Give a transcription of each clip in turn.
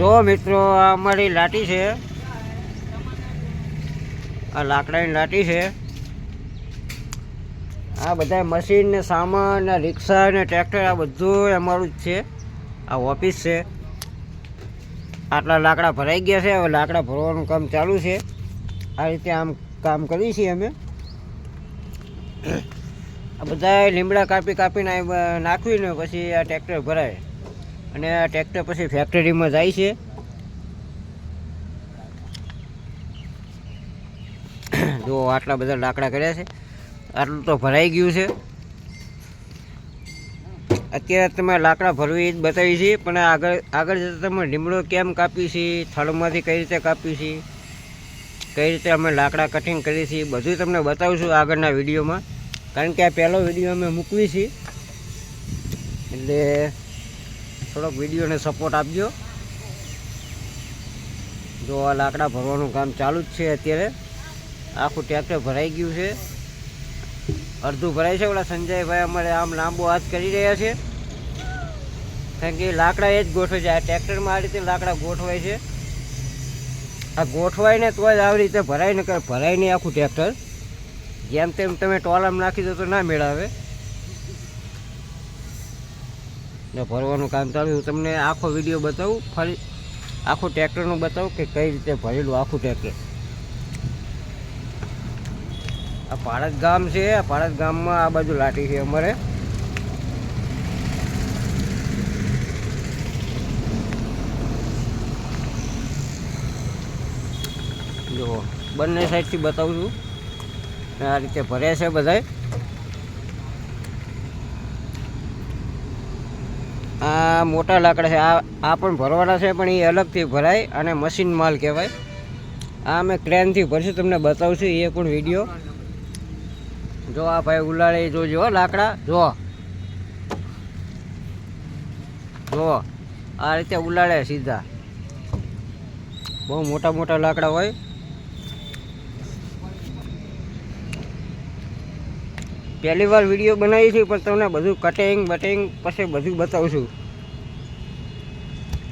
જો મિત્રો, આ અમારી લાટી છે. આ લાકડાની લાટી છે. આ બધા મશીન ને સામાન ને રિક્ષા ને ટ્રેક્ટર આ બધું અમારું જ છે. આ ઓફિસ છે. આટલા લાકડા ભરાઈ ગયા છે. હવે લાકડા ભરવાનું કામ ચાલુ છે. આ રીતે આમ કામ કરીએ છીએ અમે. આ બધા લીમડા કાપી કાપીને નાખવીને પછી આ ટ્રેક્ટર ભરાય. અને આ ટ્રેક્ટર પછી ફેક્ટરીમાં જાય છે. જો આટલા બધા લાકડા કર્યા છે. આટલું તો ભરાઈ ગયું છે. અત્યારે તમે લાકડા ભરવી જ બતાવી છે, પણ આગળ આગળ જતાં તમે લીમડો કેમ કાપી છે, થળમાંથી કઈ રીતે કાપી છે, કઈ રીતે અમે લાકડા કટિંગ કરી છે બધું તમને બતાવશું આગળના વિડીયોમાં. કારણ કે આ પહેલો વીડિયો અમે મૂકવી છીએ એટલે થોડોક વિડીયોને સપોર્ટ આપજો. જો આ લાકડા ભરવાનું કામ ચાલુ જ છે અત્યારે. આખું ટ્રેક્ટર ભરાઈ ગયું છે. અડધું ભરાય છે, ઓલા સંજયભાઈ અમારે આમ લાંબો હાથ કરી રહ્યા છે. કારણ કે લાકડા એ જ ગોઠવે છે. આ ટ્રેક્ટરમાં આ રીતે લાકડા ગોઠવાય છે. આ ગોઠવાય ને તો જ આવી રીતે ભરાય ને ભરાય નહીં આખું ટ્રેક્ટર જેમ તેમ તમે ટોલામ નાખી દો તો ના મેળાવે. ને ભરવાનું કામ ચાલુ હું તમને આખો વીડિયો બતાવું, ફરી આખું ટ્રેક્ટરનું બતાવું કે કઈ રીતે ભરેલું આખું ટ્રેક્ટર આ પાળદ ગામ છે, આ પાળદ ગામમાં આ બાજુ લાટી છે અમારે. જુઓ બંને સાઈડથી બતાવું છું. આ રીતે ભરે છે બધાય. આ મોટા લાકડા છે. આ આ પણ ભરવાના છે, પણ એ અલગથી ભરાય અને મશીન માલ કહેવાય. આ અમે ક્રેનથી ભરશું, તમને બતાવશું, એ પણ વીડિયો જો આ ભાઈ ઉલાળે જોજો હો લાકડા, જો. જો. આ રીતે ઉલાળે સીધા. બહુ મોટા મોટા લાકડા હોય. પહેલી વાર વીડિયો બનાવી છું, પણ તમને બધું કટિંગ બટિંગ પછી બધું બતાવું છું.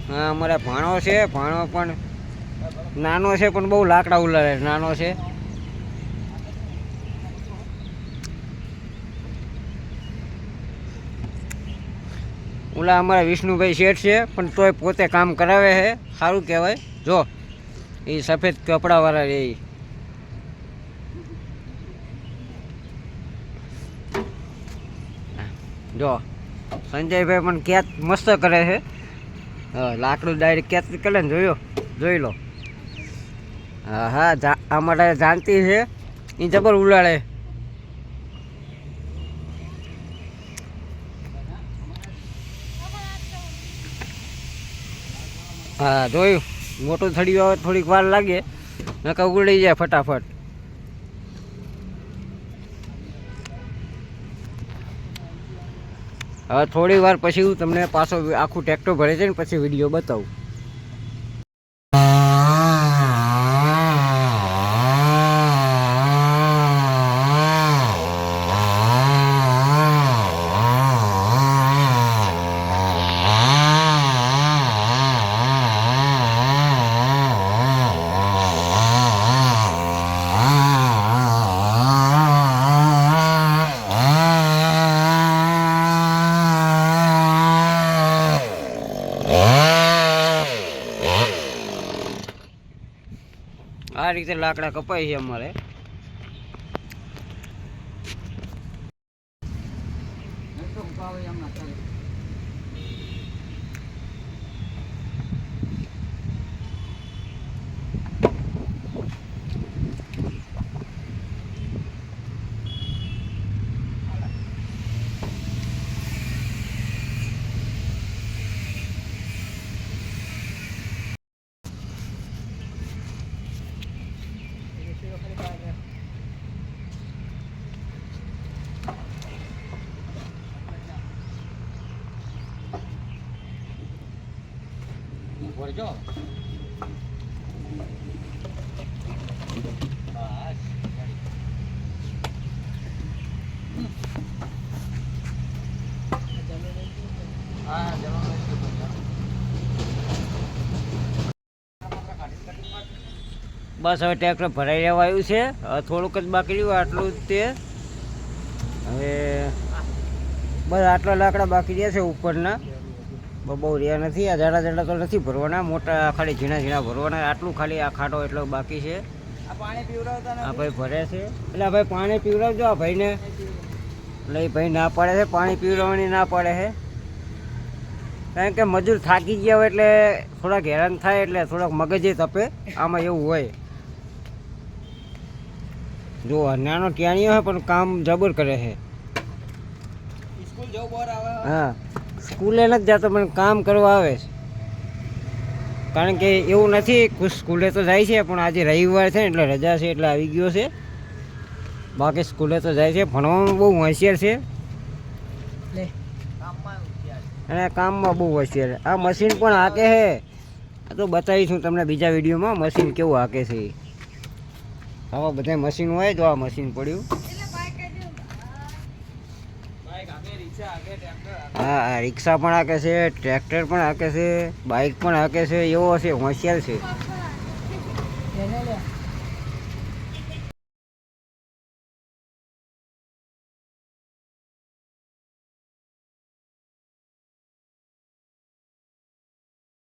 હા, અમારા ભાણો છે, ભાણો પણ નાનો છે, પણ બહુ લાકડા ઉલાડે નાનો છે. ઓલા અમારા વિષ્ણુભાઈ શેઠ છે, પણ તોય પોતે કામ કરાવે છે, સારું કહેવાય. જો એ સફેદ કપડાવાળા રે જો, સંજયભાઈ પણ કેચ મસ્ત કરે છે. લાકડું ડાયરેક્ટ કેચ કરે ને જોયો, જોઈ લો. હા હા આ માટે જાણતી છે એ જબર ઉલાડે હા, જોયું. મોટું થડિયું આવે, થોડીક વાર લાગે નકા ઉગડી જાય ફટાફટ. હવે થોડી વાર પછી હું તમને પાછો આખું ટ્રેક્ટર ભરે છે ને, પછી વીડિયો બતાવું. આ રીતે લાકડા કપાય છે અમારે. જવાનું બસ હવે ટ્રેક્ટર ભરાઈ રહેવા આવ્યું છે થોડુંક જ બાકી રહ્યું, આટલું જ તે. હવે બસ, આટલા લાકડા બાકી રહ્યા છે ઉપરના. બહુ રહ્યા નથી આ જાડા જાડા તો નથી ભરવાના મોટા ખાલી ઝીણા ઝીણા ભરવાના આટલું ખાલી આ ખાડો એટલો બાકી છે. આ પાણી પીવડાવતા આ ભાઈ ભરે છે. એટલે આ ભાઈ પાણી પીવડાવજો આ ભાઈને. એટલે એ ભાઈ ના પાડે છે પાણી પીવડાવવાની ના પાડે છે. કારણ કે મજૂર થાકી ગયા હોય એટલે થોડાક હેરાન થાય એટલે થોડાક મગજે તપે આમાં એવું હોય. જો નાનો ટિયાણીઓ હોય પણ કામ જબર કરે છે. હા. સ્કૂલે નથી જતો પણ કામ કરવા આવે છે. કારણ કે એવું નથી સ્કૂલે તો જાય છે પણ આજે રવિવાર છે ને એટલે રજા છે એટલે આવી ગયો છે. બાકી સ્કૂલે તો જાય છે ભણવામાં બહુ હોશિયાર છે. અને કામમાં બહુ હોશિયાર આ મશીન પણ હાકે છે. આ તો બતાવીશું તમને બીજા વિડીયોમાં મશીન કેવું હાકે છે. આવા બધા મશીન હોય તો આ મશીન પડ્યું. હા રિક્ષા પણ હાકે છે, ટ્રેક્ટર પણ હાકે છે બાઇક પણ હાકે છે, એવો છે, હોશિયાર છે.